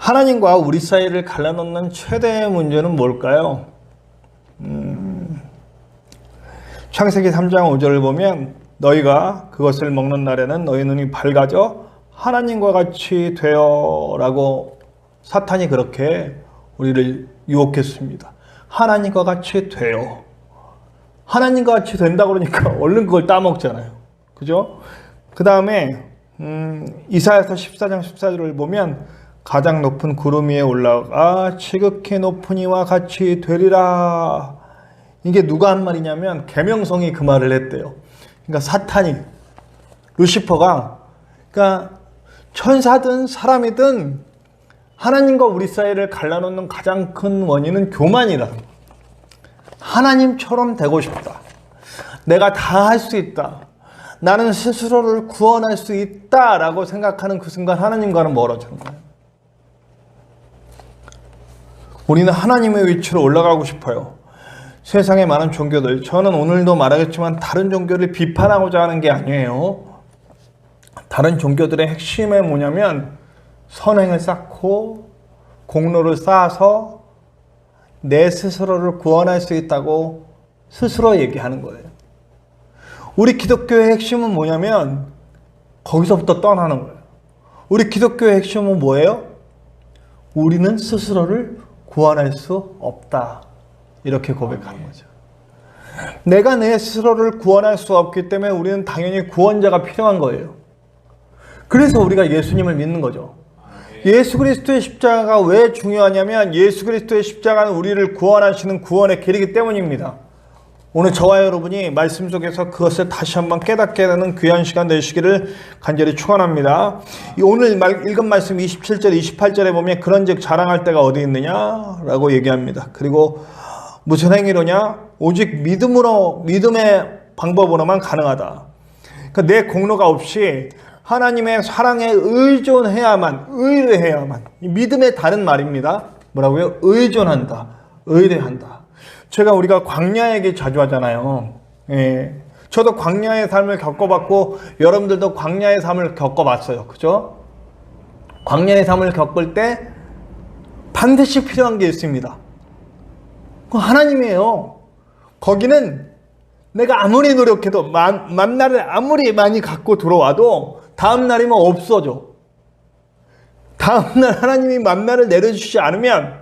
하나님과 우리 사이를 갈라놓는 최대의 문제는 뭘까요? 음, 창세기 3장 5절을 보면 너희가 그것을 먹는 날에는 너희 눈이 밝아져 하나님과 같이 되어 라고 사탄이 그렇게 우리를 유혹했습니다. 하나님과 같이 되어. 하나님과 같이 된다 그러니까 얼른 그걸 따먹잖아요. 그죠? 그 다음에 음, 이사야서 14장 14절을 보면 가장 높은 구름 위에 올라가 지극히 높은 이와 같이 되리라. 이게 누가 한 말이냐면 계명성이 그 말을 했대요. 그러니까 사탄이 루시퍼가 그러니까 천사든 사람이든 하나님과 우리 사이를 갈라놓는 가장 큰 원인은 교만이라. 하나님처럼 되고 싶다. 내가 다 할 수 있다. 나는 스스로를 구원할 수 있다라고 생각하는 그 순간 하나님과는 멀어지는 거예요. 우리는 하나님의 위치로 올라가고 싶어요. 세상의 많은 종교들, 저는 오늘도 말하겠지만 다른 종교를 비판하고자 하는 게 아니에요. 다른 종교들의 핵심이 뭐냐면 선행을 쌓고 공로를 쌓아서 내 스스로를 구원할 수 있다고 스스로 얘기하는 거예요. 우리 기독교의 핵심은 뭐냐면 거기서부터 떠나는 거예요. 우리 기독교의 핵심은 뭐예요? 우리는 스스로를 구원할 수 없다. 이렇게 고백하는 거죠. 내가 내 스스로를 구원할 수 없기 때문에 우리는 당연히 구원자가 필요한 거예요. 그래서 우리가 예수님을 믿는 거죠. 예수 그리스도의 십자가가 왜 중요하냐면 예수 그리스도의 십자가는 우리를 구원하시는 구원의 길이기 때문입니다. 오늘 저와 여러분이 말씀 속에서 그것을 다시 한번 깨닫게 되는 귀한 시간 되시기를 간절히 축원합니다. 이 오늘 말, 읽은 말씀 27절, 28절에 보면 그런즉 자랑할 때가 어디 있느냐라고 얘기합니다. 그리고 무슨 행위로냐? 오직 믿음으로 믿음의 방법으로만 가능하다. 그러니까 내 공로가 없이 하나님의 사랑에 의존해야만 의뢰해야만 믿음의 다른 말입니다. 뭐라고요? 의존한다. 의뢰한다. 제가 우리가 광야 얘기 자주 하잖아요. 예. 저도 광야의 삶을 겪어봤고 여러분들도 광야의 삶을 겪어봤어요. 그죠? 광야의 삶을 겪을 때 반드시 필요한 게 있습니다. 그 하나님이에요. 거기는 내가 아무리 노력해도 만, 만나를 아무리 많이 갖고 들어와도 다음 날이면 없어져. 다음 날 하나님이 만나를 내려주시지 않으면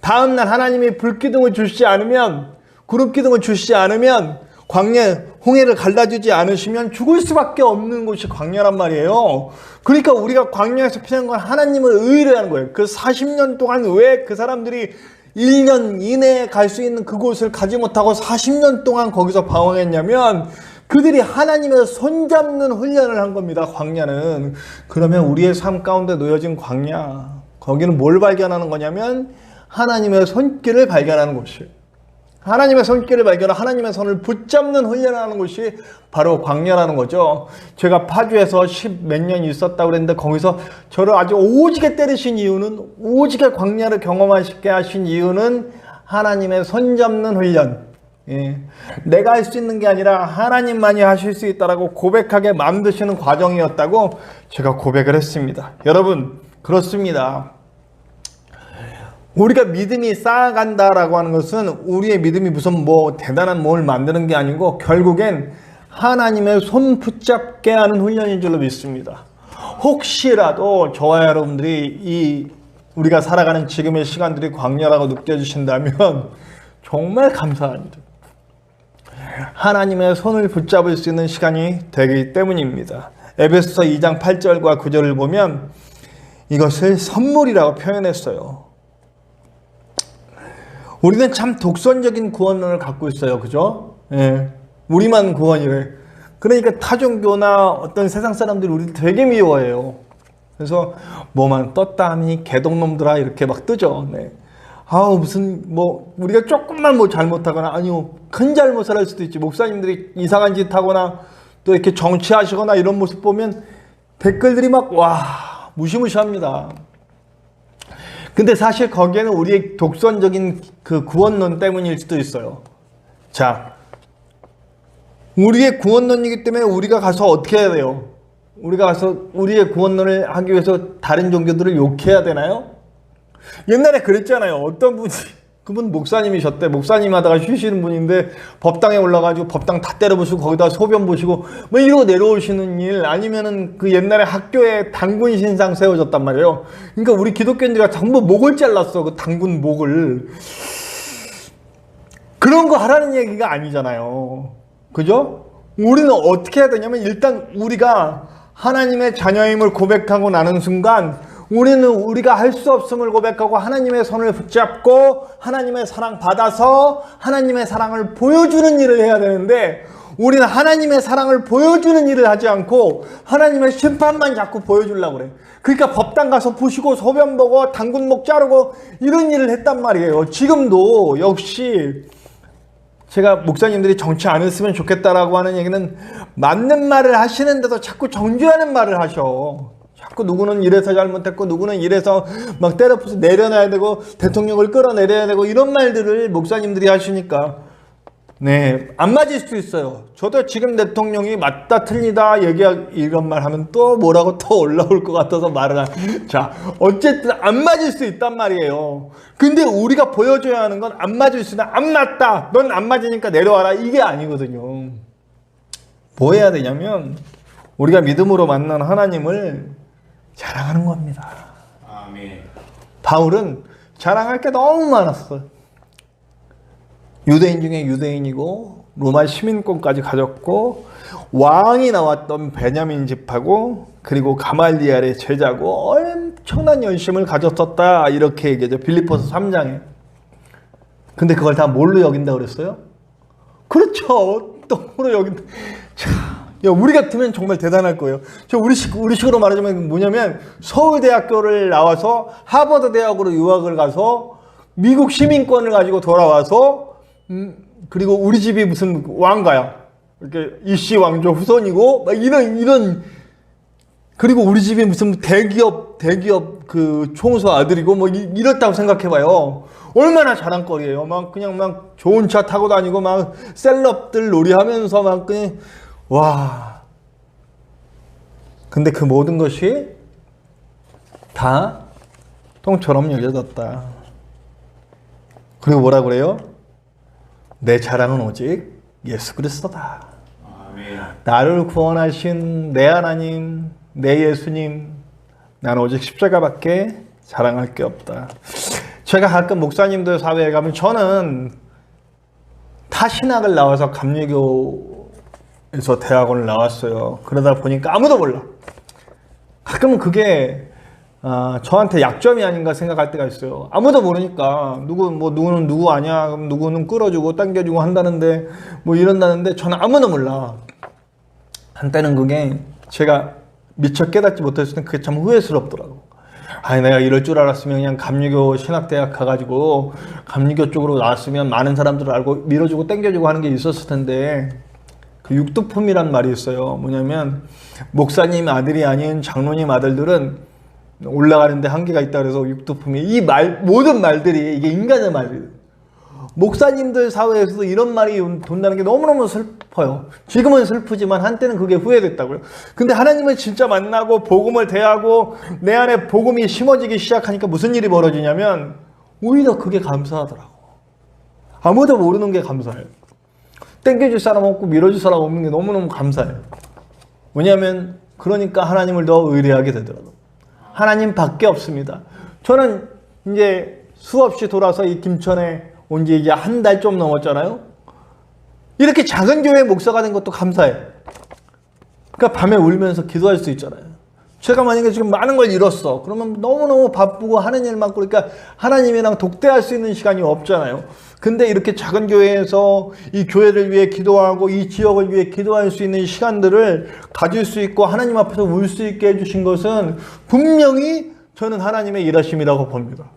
다음 날 하나님이 불기둥을 주시지 않으면 구름 기둥을 주시지 않으면 광야 홍해를 갈라주지 않으시면 죽을 수밖에 없는 곳이 광야란 말이에요. 그러니까 우리가 광야에서 필요한 건 하나님을 의뢰하는 거예요. 그 40년 동안 왜 그 사람들이 1년 이내에 갈 수 있는 그곳을 가지 못하고 40년 동안 거기서 방황했냐면 그들이 하나님의 손잡는 훈련을 한 겁니다. 광야는. 그러면 우리의 삶 가운데 놓여진 광야. 거기는 뭘 발견하는 거냐면 하나님의 손길을 발견하는 곳이에요. 하나님의 손길을 발견하고 하나님의 손을 붙잡는 훈련을 하는 곳이 바로 광야라는 거죠. 제가 파주에서 십몇 년 있었다고 그랬는데 거기서 저를 아주 오지게 때리신 이유는 오지게 광야를 경험하시게 하신 이유는 하나님의 손잡는 훈련. 예. 내가 할 수 있는 게 아니라 하나님만이 하실 수 있다라고 고백하게 만드시는 과정이었다고 제가 고백을 했습니다. 여러분 그렇습니다. 우리가 믿음이 쌓아간다라고 하는 것은 우리의 믿음이 무슨 뭐 대단한 뭘 만드는 게 아니고 결국엔 하나님의 손 붙잡게 하는 훈련인 줄로 믿습니다. 혹시라도 저와 여러분들이 이 우리가 살아가는 지금의 시간들이 광야라고 느껴지신다면 정말 일. 하나님의 손을 붙잡을 수 있는 시간이 되기 때문입니다. 에베소서 2장 8절과 9절을 보면 이것을 선물이라고 표현했어요. 우리는 참 독선적인 구원론을 갖고 있어요. 그죠? 예. 우리만 구원이래. 그러니까 타종교나 어떤 세상 사람들이 우리 되게 미워해요. 그래서 뭐만 떴다 하니 개동놈들아 이렇게 막 뜨죠. 네. 아우 무슨 뭐 우리가 조금만 뭐 잘못하거나 아니요 큰 잘못을 할 수도 있지 목사님들이 이상한 짓 하거나 또 이렇게 정치하시거나 이런 모습 보면 댓글들이 막 와 무시무시합니다. 근데 사실 거기에는 우리의 독선적인 그 구원론 때문일 수도 있어요. 자, 우리의 구원론이기 때문에 우리가 가서 어떻게 해야 돼요? 우리가 가서 우리의 구원론을 하기 위해서 다른 종교들을 욕해야 되나요? 옛날에 그랬잖아요. 어떤 분이 그분 목사님이셨대. 목사님 하다가 쉬시는 분인데 법당에 올라가지고 법당 다 때려부수고 거기다 소변 보시고 뭐 이러고 내려오시는 일 아니면은 그 옛날에 학교에 당군 신상 세워졌단 말이에요. 그러니까 우리 기독교인들이 전부 목을 잘랐어. 그 당군 목을. 그런 거 하라는 얘기가 아니잖아요. 그죠? 우리는 어떻게 해야 되냐면 일단 우리가 하나님의 자녀임을 고백하고 나는 순간 우리는 우리가 할 수 없음을 고백하고 하나님의 손을 붙잡고 하나님의 사랑 받아서 하나님의 사랑을 보여주는 일을 해야 되는데 우리는 하나님의 사랑을 보여주는 일을 하지 않고 하나님의 심판만 자꾸 보여주려고 그래. 그러니까 법당 가서 부시고 소변 보고 당근목 자르고 이런 일을 했단 말이에요. 지금도 역시 제가 목사님들이 정치 안 했으면 좋겠다라고 하는 얘기는 맞는 말을 하시는데도 자꾸 정죄하는 말을 하셔. 자꾸 누구는 이래서 잘못했고 누구는 이래서 막 때려부서 내려놔야 되고 대통령을 끌어내려야 되고 이런 말들을 목사님들이 하시니까 네, 안 맞을 수도 있어요. 저도 지금 대통령이 맞다 틀리다 얘기 이런 말 하면 또 뭐라고 또 올라올 것 같아서 말을 한. 자, 어쨌든 안 맞을 수 있단 말이에요. 근데 우리가 보여줘야 하는 건 안 맞을 수는 안 맞다. 넌 안 맞으니까 내려와라. 이게 아니거든요. 뭐 해야 되냐면 우리가 믿음으로 만난 하나님을 자랑하는 겁니다. 아멘. 바울은 자랑할 게 너무 많았어요. 유대인 중에 유대인이고 로마 시민권까지 가졌고 왕이 나왔던 베냐민 집하고 그리고 가말리알의 제자고 엄청난 연심을 가졌었다 이렇게 얘기하죠 빌리포스 3장에 근데 그걸 다 뭘로 여긴다 그랬어요? 그렇죠 똥으로 여긴다 자, 야, 우리 같으면 정말 대단할 거예요 저 우리식, 우리식으로 말하자면 뭐냐면 서울대학교를 나와서 하버드 대학으로 유학을 가서 미국 시민권을 가지고 돌아와서 음, 그리고 우리 집이 무슨 왕가야. 이렇게 이씨 왕조 후손이고 막 이런 이런 그리고 우리 집이 무슨 대기업 대기업 그 총수 아들이고 뭐 이, 이렇다고 생각해봐요. 얼마나 자랑거리예요. 막 그냥 막 좋은 차 타고 다니고 막 셀럽들 놀이하면서 막 그냥 와. 근데 그 모든 것이 다 똥처럼 여겨졌다. 그리고 뭐라 그래요? 내 자랑은 오직 예수 그리스도다. 나를 구원하신 내 하나님, 내 예수님, 나는 오직 십자가밖에 자랑할 게 없다. 제가 가끔 목사님들 사회에 가면 저는 타신학을 나와서 감리교 에서 대학원을 나왔어요. 그러다 보니까 아무도 몰라. 가끔은 그게 아, 저한테 약점이 아닌가 생각할 때가 있어요. 아무도 모르니까 누구 뭐 누구는 누구 아니야, 그럼 누구는 끌어주고 당겨주고 한다는데 뭐 이런다는데 저는 아무도 몰라. 한때는 그게 제가 미처 깨닫지 못했을 땐 그게 참 후회스럽더라고. 아니 내가 이럴 줄 알았으면 그냥 감리교 신학대학 가가지고 감리교 쪽으로 나왔으면 많은 사람들을 알고 밀어주고 당겨주고 하는 게 있었을 텐데 그 육두품이란 말이 있어요. 뭐냐면 목사님 아들이 아닌 장로님 아들들은 올라가는데 한계가 있다 그래서 육두품이 이 말 모든 말들이 이게 인간의 말이에요. 목사님들 사회에서도 이런 말이 돈다는 게 너무너무 슬퍼요. 지금은 슬프지만 한때는 그게 후회됐다고요. 근데 하나님을 진짜 만나고 복음을 대하고 내 안에 복음이 심어지기 시작하니까 무슨 일이 벌어지냐면 오히려 그게 감사하더라고. 아무도 모르는 게 감사해요. 땡겨줄 사람 없고 밀어줄 사람 없는 게 너무너무 감사해요. 왜냐하면 그러니까 하나님을 더 의뢰하게 되더라고요. 하나님 밖에 없습니다. 저는 이제 수없이 돌아서 이 김천에 온 지 이제 한 달 좀 넘었잖아요. 이렇게 작은 교회 목사가 된 것도 감사해요. 그러니까 밤에 울면서 기도할 수 있잖아요. 제가 만약에 지금 많은 걸 잃었어. 그러면 너무너무 바쁘고 하는 일 많고 그러니까 하나님이랑 독대할 수 있는 시간이 없잖아요. 근데 이렇게 작은 교회에서 이 교회를 위해 기도하고 이 지역을 위해 기도할 수 있는 시간들을 가질 수 있고 하나님 앞에서 울 수 있게 해주신 것은 분명히 저는 하나님의 일하심이라고 봅니다.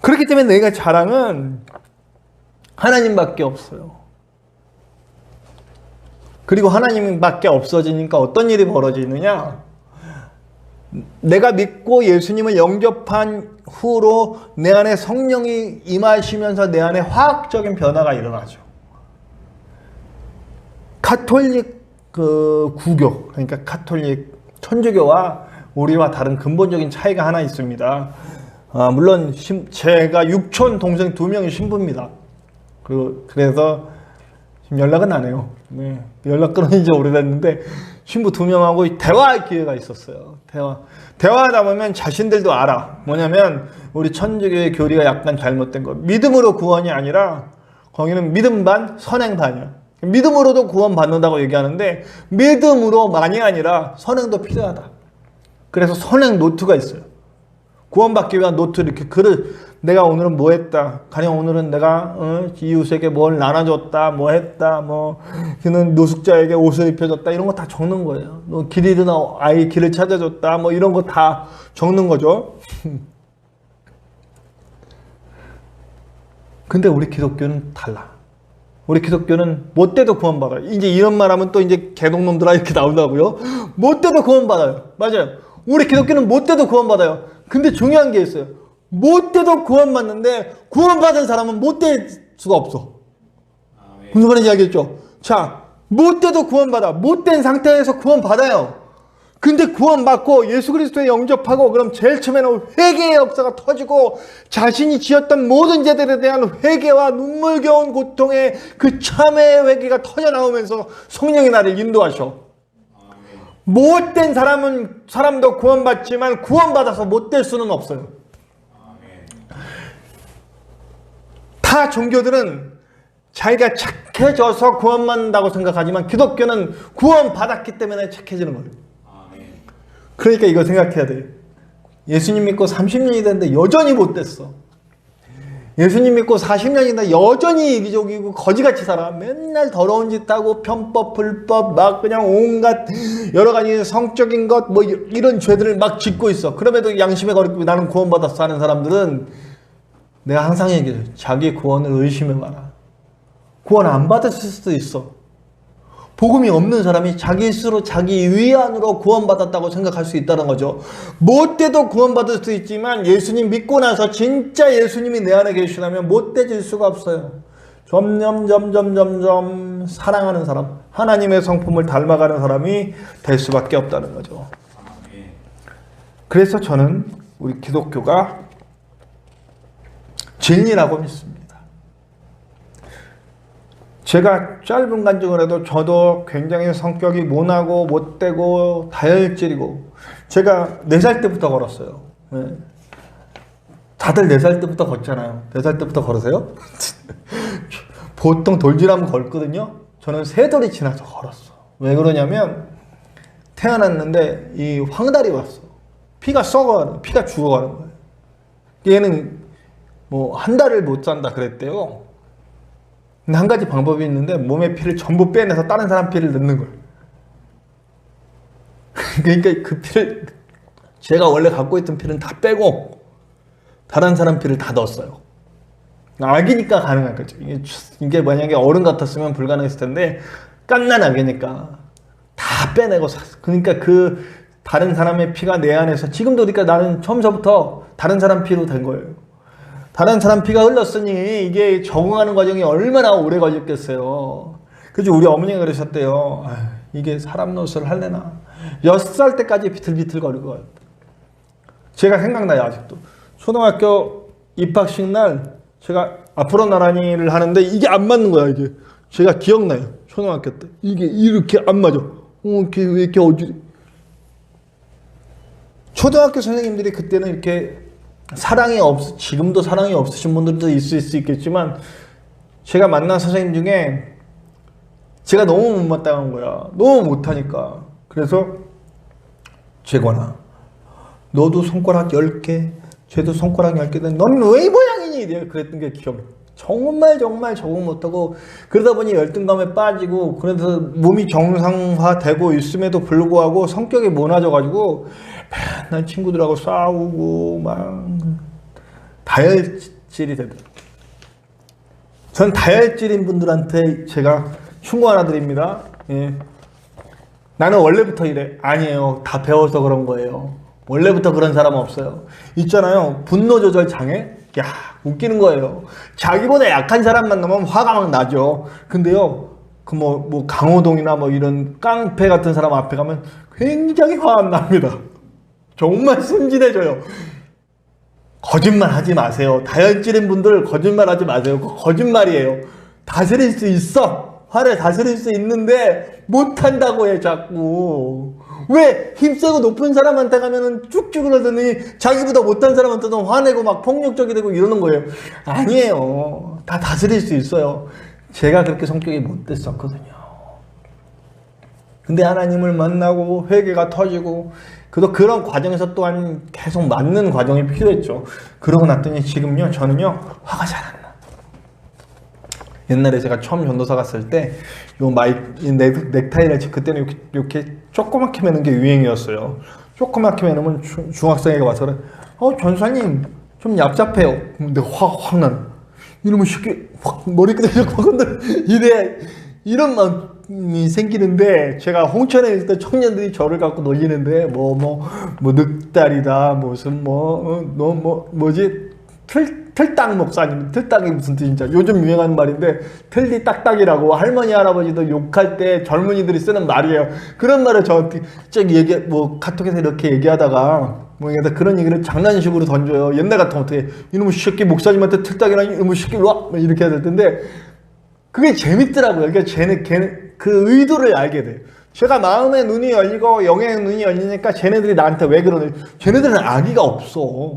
그렇기 때문에 내가 자랑은 하나님밖에 없어요. 그리고 하나님밖에 없어지니까 어떤 일이 벌어지느냐? 내가 믿고 예수님을 영접한 후로 내 안에 성령이 임하시면서 내 안에 화학적인 변화가 일어나죠. 카톨릭 그 구교 그러니까 카톨릭 천주교와 우리와 다른 근본적인 차이가 하나 있습니다. 아, 물론 신- 제가 육촌 동생 두 명이 신부입니다. 그리고 그래서 지금 연락은 안 해요. 네. 연락 끊은 지 오래됐는데 신부 두 명하고 대화할 기회가 있었어요. 대화. 대화하다 보면 자신들도 알아. 뭐냐면 우리 천주교의 교리가 약간 잘못된 거. 믿음으로 구원이 아니라 거기는 믿음 반, 선행 반이야. 믿음으로도 구원 받는다고 얘기하는데 믿음으로만이 아니라 선행도 필요하다. 그래서 선행 노트가 있어요. 구원받기 위한 노트 이렇게 글을 내가 오늘은 뭐 했다. 가령 오늘은 내가 어, 이웃에게 뭘 나눠줬다, 뭐 했다, 뭐 그는 노숙자에게 옷을 입혀줬다 이런 거 다 적는 거예요. 너길 잃은 아이 길을 찾아줬다, 뭐 이런 거 다 적는 거죠. 근데 우리 기독교는 달라. 우리 기독교는 못 돼도 구원받아요. 이제 이런 말 하면 또 이제 개독놈들아 이렇게 나온다고요. 못 돼도 구원받아요. 맞아요. 우리 기독교는 못 돼도 구원받아요. 근데 중요한 게 있어요. 못 돼도 구원받는데 구원받은 사람은 못 될 수가 없어. 무슨 말인지 알겠죠? 자, 못 돼도 구원받아. 못된 상태에서 구원받아요. 근데 구원받고 예수 그리스도에 영접하고 그럼 제일 처음에는 회개의 역사가 터지고 자신이 지었던 모든 죄들에 대한 회개와 눈물겨운 고통의 그 참회의 회개가 터져 나오면서 성령이 나를 인도하셔. 못된 사람은 사람도 구원받지만 구원받아서 못 될 수는 없어요. 아멘. 타 종교들은 자기가 착해져서 구원받는다고 생각하지만 기독교는 구원받았기 때문에 착해지는 거예요. 그러니까 이거 생각해야 돼. 예수님 믿고 30년이 됐는데 여전히 못 됐어. 예수님 믿고 40년이 됐는데 여전히 이기적이고 거지같이 살아. 맨날 더러운 짓 하고 편법, 불법, 막 그냥 온갖 여러 가지 성적인 것, 뭐 이런 죄들을 막 짓고 있어. 그럼에도 양심에 거리고 나는 구원받았어 하는 사람들은 내가 항상 얘기해. 자기 구원을 의심해 봐라. 구원 안 받았을 수도 있어. 복음이 없는 사람이 자기 스스로 자기 위안으로 구원받았다고 생각할 수 있다는 거죠. 못돼도 구원받을 수 있지만 예수님 믿고 나서 진짜 예수님이 내 안에 계시다면 못돼질 수가 없어요. 점점 점점 점점 사랑하는 사람, 하나님의 성품을 닮아가는 사람이 될 수밖에 없다는 거죠. 그래서 저는 우리 기독교가 진리라고 믿습니다. 제가 짧은 간증을 해도 저도 굉장히 성격이 모나고 못되고 다혈질이고 제가 4살 때부터 걸었어요. 네. 다들 4살 때부터 걷잖아요. 4살 때부터 걸으세요? 보통 돌질하면 걸거든요. 저는 세 돌이 지나서 걸었어. 왜 그러냐면 태어났는데 이 황달이 왔어. 피가 썩어가는, 피가 죽어가는 거예요. 얘는 뭐 한 달을 못 산다 그랬대요. 근데 한 가지 방법이 있는데 몸의 피를 전부 빼내서 다른 사람 피를 넣는 거예요. 그러니까 그 피를 제가 원래 갖고 있던 피는 다 빼고 다른 사람 피를 다 넣었어요. 악이니까 가능한 거죠. 이게, 이게 만약에 어른 같았으면 불가능했을 텐데 깐난 악이니까 다 빼내고 샀어. 그러니까 그 다른 사람의 피가 내 안에서 지금도 그러니까 나는 처음서부터 다른 사람 피로 된 거예요. 다른 사람 피가 흘렀으니 이게 적응하는 과정이 얼마나 오래 걸렸겠어요. 그죠? 우리 어머니가 그러셨대요. 이게 사람 노릇을 할래나. 여섯 살 때까지 비틀비틀 거리고 가요. 제가 생각나요, 아직도. 초등학교 입학식 날 제가 앞으로 나란히를 하는데 이게 안 맞는 거야, 이게. 제가 기억나요. 초등학교 때. 이게 이렇게 안 맞아. 어, 이렇게, 왜 이렇게 어지 초등학교 선생님들이 그때는 이렇게 사랑이 없, 지금도 사랑이 없으신 분들도 있을 수 있겠지만, 제가 만난 선생님 중에 제가 너무 못마땅한 거야. 너무 못하니까. 그래서, 재관아, 너도 손가락 10개, 쟤도 손가락 10개, 너는 왜이 모양이니? 내가 그랬던 게 기억나. 정말 정말 적응 못하고 그러다 보니 열등감에 빠지고 그래서 몸이 정상화되고 있음에도 불구하고 성격이 모나져가지고 맨날 친구들하고 싸우고 막 다혈질이 되더라고요. 전 다혈질인 분들한테 제가 충고 하나 드립니다. 예. 나는 원래부터 이래. 아니에요. 다 배워서 그런 거예요. 원래부터 그런 사람 없어요. 있잖아요. 분노 조절 장애? 야, 웃기는 거예요. 자기보다 약한 사람 만 나면 화가 막 나죠. 근데요, 그 뭐, 뭐, 강호동이나 뭐 이런 깡패 같은 사람 앞에 가면 굉장히 화 안 납니다. 정말 순진해져요. 거짓말 하지 마세요. 다혈질인 분들 거짓말 하지 마세요. 거짓말이에요. 다스릴 수 있어. 화를 다스릴 수 있는데 못한다고 해 자꾸. 왜 힘세고 높은 사람한테 가면은 쭉쭉 그러더니 자기보다 못한 사람한테도 화내고 막 폭력적이 되고 이러는 거예요. 아니에요. 다 다스릴 수 있어요. 제가 그렇게 성격이 못됐었거든요. 근데 하나님을 만나고 회개가 터지고 그도 그런 과정에서 또한 계속 맞는 과정이 필요했죠. 그러고 났더니 지금요 저는요 화가 잘 안 나. 옛날에 제가 처음 전도사 갔을 때 요 마이 이 넥, 넥타이를 지- 그때는 이렇게, 이렇게 조그맣게 매는 게 유행이었어요. 조그맣게 매면 중- 중학생애가 와서. 어 전사님 좀 얍삽해요. 근데 화확 난. 이러면 쉽게 확 머리끄댕이 확 건들 이래 이런 마음이 생기는데 제가 홍천에 있을 때 청년들이 저를 갖고 놀리는데 뭐 뭐뭐 늑다리다 무슨 뭐 너뭐 뭐, 뭐지 틀 틀딱 목사님 틀딱이 무슨 뜻인지 요즘 유행하는 말인데 틀리 딱딱이라고 할머니 할아버지도 욕할 때 젊은이들이 쓰는 말이에요 그런 말을 저한테 얘기 뭐 카톡에서 이렇게 얘기하다가 뭐 얘기하다 그런 얘기를 장난식으로 던져요 옛날 같으면 어떻게 이놈의 새끼 목사님한테 틀딱이라니 이놈의 새끼 와 이렇게 해야 될 텐데 그게 재밌더라고요. 그러니까 쟤네 걔네 그 의도를 알게 돼요. 제가 마음의 눈이 열리고 영의 눈이 열리니까 쟤네들이 나한테 왜 그러는? 쟤네들은 악의가 없어.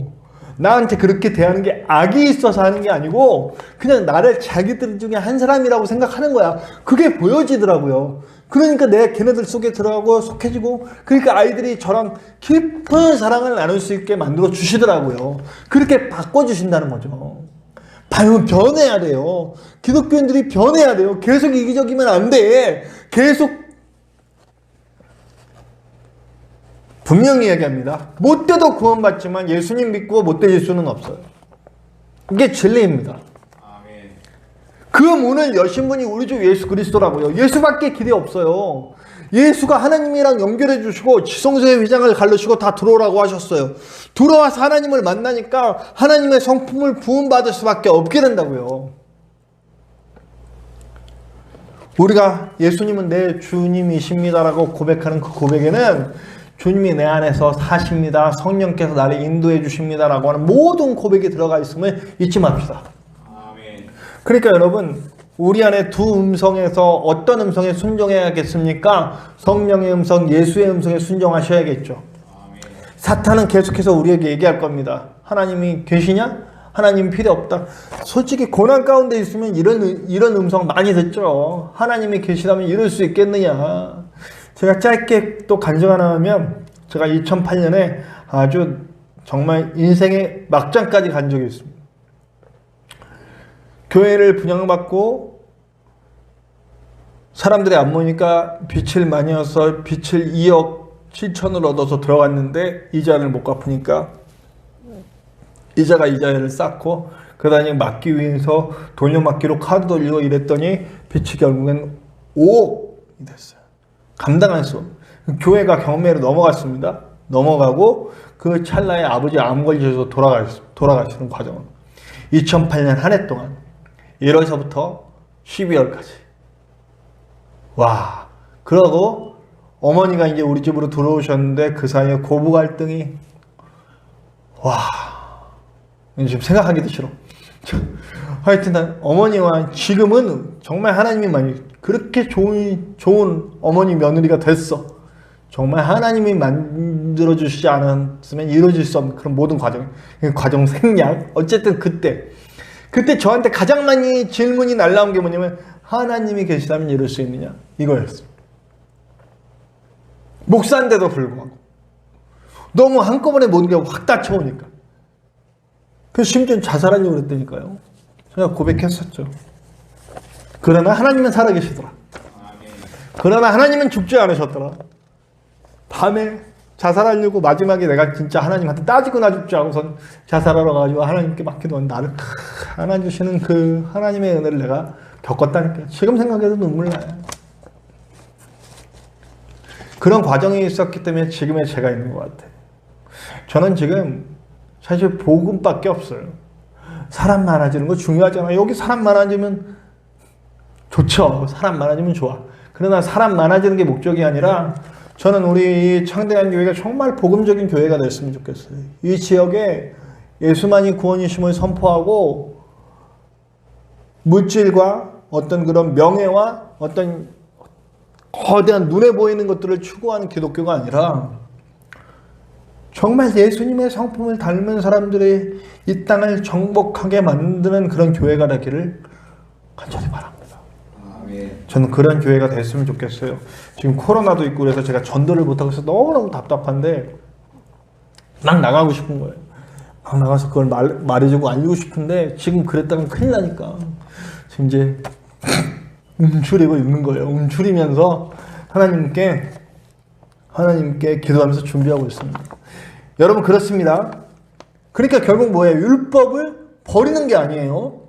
나한테 그렇게 대하는 게 악이 있어서 하는 게 아니고 그냥 나를 자기들 중에 한 사람이라고 생각하는 거야. 그게 보여지더라고요. 그러니까 내가 걔네들 속에 들어가고 속해지고 그러니까 아이들이 저랑 깊은 사랑을 나눌 수 있게 만들어 주시더라고요. 그렇게 바꿔 주신다는 거죠. 바로 변해야 돼요. 기독교인들이 변해야 돼요. 계속 이기적이면 안 돼. 계속 분명히 얘기합니다. 못돼도 구원받지만 예수님 믿고 못될 수는 없어요. 이게 진리입니다. 그 문을 여신 분이 우리 주 예수 그리스도라고요. 예수밖에 길이 없어요. 예수가 하나님이랑 연결해 주시고 지성소의 휘장을 갈르시고 다 들어오라고 하셨어요. 들어와서 하나님을 만나니까 하나님의 성품을 부음받을 수밖에 없게 된다고요. 우리가 예수님은 내 주님이십니다라고 고백하는 그 고백에는 주님이 내 안에서 사십니다. 성령께서 나를 인도해 주십니다 라고 하는 모든 고백이 들어가 있음을 잊지 맙시다. 아멘. 그러니까 여러분 우리 안에 두 음성에서 어떤 음성에 순종해야겠습니까? 성령의 음성, 예수의 음성에 순종하셔야겠죠. 아멘. 사탄은 계속해서 우리에게 얘기할 겁니다. 하나님이 계시냐? 하나님 필요 없다. 솔직히 고난 가운데 있으면 이런 이런 음성 많이 듣죠. 하나님이 계시다면 이럴 수 있겠느냐? 제가 짧게 또 간증 하나 하면 제가 2008년에 아주 정말 인생의 막장까지 간 적이 있습니다. 교회를 분양받고 사람들이 안 모이니까 빚을 많이 얻어서 빚을 2억 7천을 얻어서 들어갔는데 이자를 못 갚으니까 이자가 이자를 쌓고 그다음에 막기 위해서 돌려막기로 카드 돌리고 이랬더니 빚이 결국엔 5억이 됐어요. 감당할 수. 교회가 경매로 넘어갔습니다. 넘어가고 그 찰나에 아버지 암 걸려서 돌아가 돌아가시는 과정은 2008년 한 해 동안 1월서부터 12월까지 와 그러고 어머니가 이제 우리 집으로 들어오셨는데 그 사이에 고부 갈등이 와 지금 생각하기도 싫어. 하여튼 난 어머니와 지금은 정말 하나님이 많이 그렇게 좋은 좋은 어머니 며느리가 됐어. 정말 하나님이 만들어 주시지 않았으면 이루어질 수 없는 그런 모든 과정, 그 과정 생략. 어쨌든 그때 그때 저한테 가장 많이 질문이 날라온 게 뭐냐면 하나님이 계시다면 이룰 수 있느냐 이거였어. 목사인데도 불구하고 너무 한꺼번에 모든 게확 닫혀오니까. 그 심지어 자살하려고 그랬다니까요. 제가 고백했었죠. 그러나 하나님은 살아계시더라. 그러나 하나님은 죽지 않으셨더라. 밤에 자살하려고 마지막에 내가 진짜 하나님한테 따지고 나 죽지 않고선 자살하러 가지고 하나님께 맡기던 나를 안아 주시는 그 하나님의 은혜를 내가 겪었다니까. 지금 생각해도 눈물 나요. 그런 과정이 있었기 때문에 지금의 제가 있는 것 같아요. 저는 지금 사실 복음밖에 없어요. 사람 많아지는 거 중요하잖아요. 여기 사람 많아지면 좋죠. 사람 많아지면 좋아. 그러나 사람 많아지는 게 목적이 아니라 저는 우리 창대한 교회가 정말 복음적인 교회가 됐으면 좋겠어요. 이 지역에 예수만이 구원이심을 선포하고 물질과 어떤 그런 명예와 어떤 거대한 눈에 보이는 것들을 추구하는 기독교가 아니라 정말 예수님의 성품을 닮은 사람들이 이 땅을 정복하게 만드는 그런 교회가 되기를 간절히 바랍니다. 저는 그런 교회가 됐으면 좋겠어요. 지금 코로나도 있고 그래서 제가 전도를 못하고 있어서 너무너무 답답한데 막 나가고 싶은 거예요. 막 나가서 그걸 말, 말해주고 알리고 싶은데 지금 그랬다면 큰일 나니까 지금 이제 움츠리고 있는 거예요. 움츠리면서 하나님께 하나님께 기도하면서 준비하고 있습니다. 여러분 그렇습니다. 그러니까 결국 뭐예요? 율법을 버리는 게 아니에요.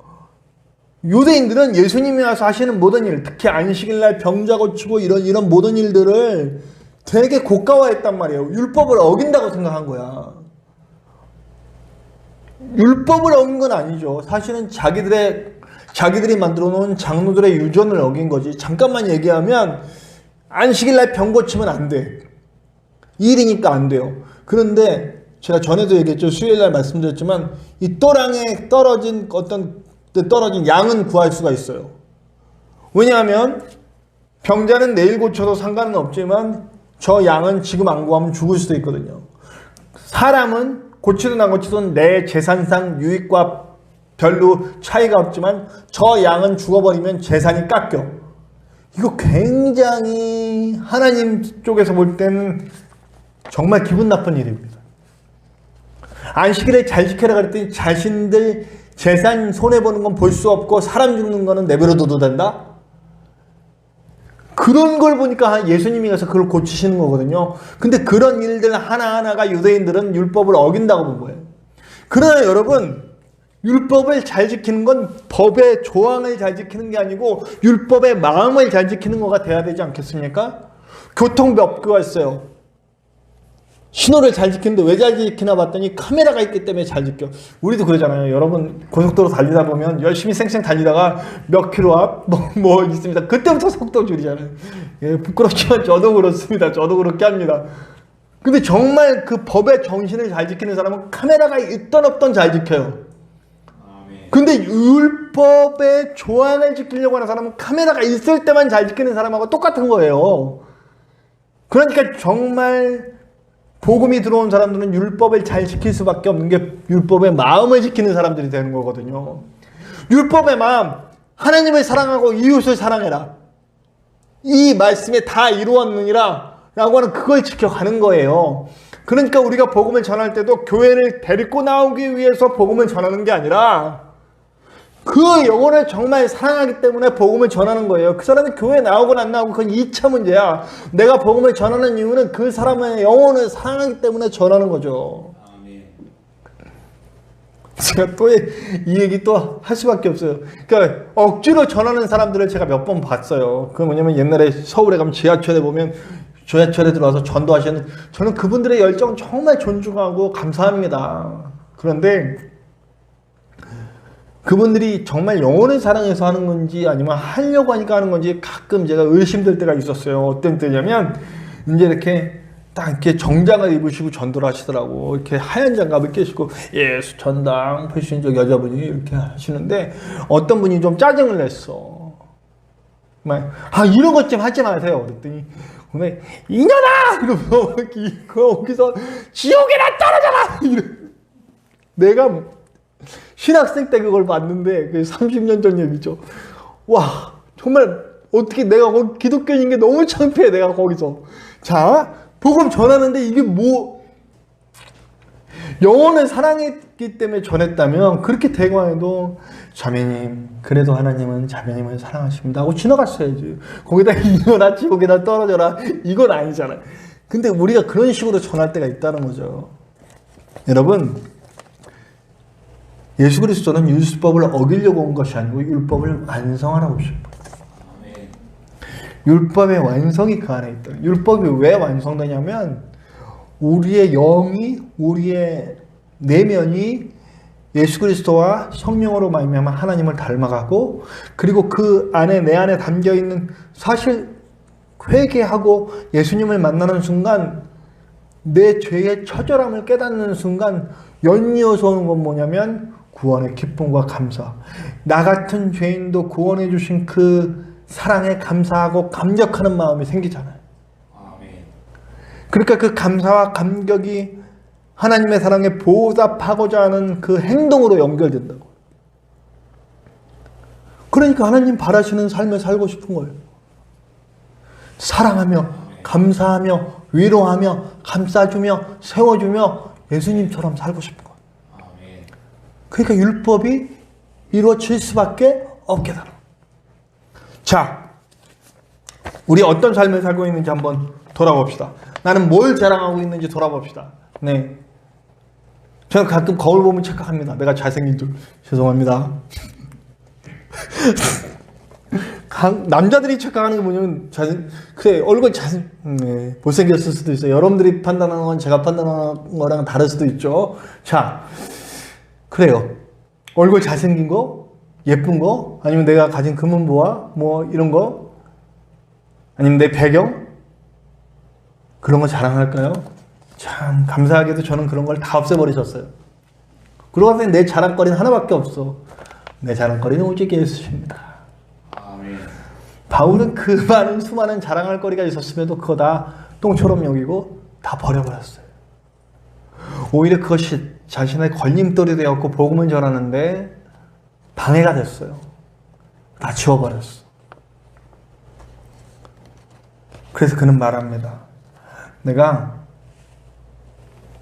유대인들은 예수님이 와서 하시는 모든 일, 특히 안식일 날 병자 고치고 이런 이런 모든 일들을 되게 고가화했단 말이에요. 율법을 어긴다고 생각한 거야. 율법을 어긴 건 아니죠. 사실은 자기들의 자기들이 만들어 놓은 장로들의 유전을 어긴 거지. 잠깐만 얘기하면 안식일 날 병 고치면 안 돼. 일이니까 안 돼요. 그런데 제가 전에도 얘기했죠. 수요일 날 말씀드렸지만 이 또랑에 떨어진 어떤 떨어진 양은 구할 수가 있어요. 왜냐하면 병자는 내일 고쳐도 상관은 없지만 저 양은 지금 안 구하면 죽을 수도 있거든요. 사람은 고치든 안 고치든 내 재산상 유익과 별로 차이가 없지만 저 양은 죽어버리면 재산이 깎여. 이거 굉장히 하나님 쪽에서 볼 때는 정말 기분 나쁜 일입니다. 안식일에 잘 지켜라 그랬더니 자신들 재산 손해보는 건 볼 수 없고 사람 죽는 거는 내버려둬도 된다? 그런 걸 보니까 예수님이 가서 그걸 고치시는 거거든요. 근데 그런 일들 하나하나가 유대인들은 율법을 어긴다고 본 거예요. 그러나 여러분, 율법을 잘 지키는 건 법의 조항을 잘 지키는 게 아니고 율법의 마음을 잘 지키는 거가 돼야 되지 않겠습니까? 교통법규가 있어요. 신호를 잘 지키는데 왜 잘 지키나 봤더니 카메라가 있기 때문에 잘 지켜. 우리도 그러잖아요. 여러분 고속도로 달리다 보면 열심히 쌩쌩 달리다가 몇 킬로 앞 뭐 뭐 있습니다. 그때부터 속도 줄이잖아요. 예, 부끄럽지만 저도 그렇습니다. 저도 그렇게 합니다. 근데 정말 그 법의 정신을 잘 지키는 사람은 카메라가 있던 없던 잘 지켜요. 근데 율법의 조항을 지키려고 하는 사람은 카메라가 있을 때만 잘 지키는 사람하고 똑같은 거예요. 그러니까 정말 복음이 들어온 사람들은 율법을 잘 지킬 수밖에 없는 게 율법의 마음을 지키는 사람들이 되는 거거든요. 율법의 마음, 하나님을 사랑하고 이웃을 사랑해라. 이 말씀에 다 이루었느니라 라고 하는 그걸 지켜가는 거예요. 그러니까 우리가 복음을 전할 때도 교회를 데리고 나오기 위해서 복음을 전하는 게 아니라 그 영혼을 정말 사랑하기 때문에 복음을 전하는 거예요. 그 사람이 교회 나오고 안 나오고 그건 2차 문제야. 내가 복음을 전하는 이유는 그 사람의 영혼을 사랑하기 때문에 전하는 거죠. 제가 또 이 얘기 또 할 수밖에 없어요. 그러니까 억지로 전하는 사람들을 제가 몇 번 봤어요. 그 뭐냐면 옛날에 서울에 가면 지하철에 보면 지하철에 들어와서 전도하시는 저는 그분들의 열정 정말 존중하고 감사합니다. 그런데 그분들이 정말 영혼을 사랑해서 하는 건지 아니면 하려고 하니까 하는 건지 가끔 제가 의심될 때가 있었어요. 어떤 때냐면 이제 이렇게 딱 이렇게 정장을 입으시고 전도를 하시더라고. 이렇게 하얀 장갑을 끼시고 예수 전당 불신적 여자분이 이렇게 하시는데 어떤 분이 좀 짜증을 냈어. 막, 아 이런 것 좀 하지 마세요. 그랬더니 오늘 이년아 이러면서 이- 거기서 지옥에나 떨어져라. 이래. 내가 신학생 때 그걸 봤는데 그 30년 전 얘기죠. 와 정말 어떻게 내가 거기 기독교인 게 너무 창피해 내가 거기서. 자 복음 전하는데 이게 뭐 영혼을 사랑했기 때문에 전했다면 그렇게 대광해도 자매님 그래도 하나님은 자매님을 사랑하십니다 하고 지나갔어야지. 거기다 이거나 지옥에다 떨어져라. 이건 아니잖아요 근데 우리가 그런 식으로 전할 때가 있다는 거죠. 여러분 예수 그리스도는 율법을 어기려고 온 것이 아니고 율법을 완성하라고 오셨다. 아멘. 율법의 완성이 그 안에 있다. 율법이 왜 완성되냐면 우리의 영이 우리의 내면이 예수 그리스도와 성령으로 말미암아 하나님을 닮아가고 그리고 그 안에 내 안에 담겨 있는 사실 회개하고 예수님을 만나는 순간 내 죄의 처절함을 깨닫는 순간 연이어서 오는 건 뭐냐면 구원의 기쁨과 감사. 나 같은 죄인도 구원해 주신 그 사랑에 감사하고 감격하는 마음이 생기잖아요. 아멘. 그러니까 그 감사와 감격이 하나님의 사랑에 보답하고자 하는 그 행동으로 연결된다고. 그러니까 하나님 바라시는 삶을 살고 싶은 거예요. 사랑하며, 감사하며, 위로하며, 감싸주며, 세워주며, 예수님처럼 살고 싶은 거예요. 그러니까 율법이 이루어질 수밖에 없게 되는. 자, 우리 어떤 삶을 살고 있는지 한번 돌아봅시다. 나는 뭘 자랑하고 있는지 돌아봅시다. 네. 저는 가끔 거울 보면 착각합니다. 내가 잘생긴 줄. 죄송합니다. 강- 남자들이 착각하는 게 뭐냐면 잘 그래 얼굴 잘 네, 못생겼을 수도 있어요. 여러분들이 판단하는 건 제가 판단하는 거랑 다를 수도 있죠. 자, 그래요. 얼굴 잘생긴 거, 예쁜 거, 아니면 내가 가진 금은보화, 뭐 이런 거, 아니면 내 배경 그런 거 자랑할까요? 참 감사하게도 저는 그런 걸 다 없애버리셨어요. 그러고 보니 내 자랑거리는 하나밖에 없어. 내 자랑거리는 오직 예수십니다. 아멘. 바울은 그 많은 수많은 자랑할 거리가 있었음에도 그거 다 똥처럼 여기고 다 버려버렸어요. 오히려 그것이 자신의 걸림돌이 되었고 복음을 전하는데 방해가 됐어요. 다 지워버렸어. 그래서 그는 말합니다. 내가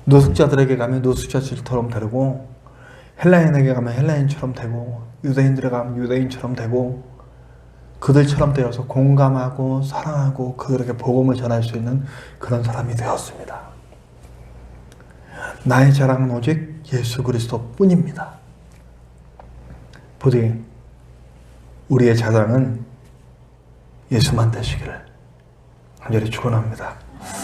노숙자들에게 가면 노숙자들처럼 되고 헬라인에게 가면 헬라인처럼 되고 유대인들에 가면 유대인처럼 되고 그들처럼 되어서 공감하고 사랑하고 그들에게 복음을 전할 수 있는 그런 사람이 되었습니다. 나의 자랑은 오직 예수 그리스도 뿐입니다. 부디 우리의 자랑은 예수만 되시기를 간절히 축원합니다.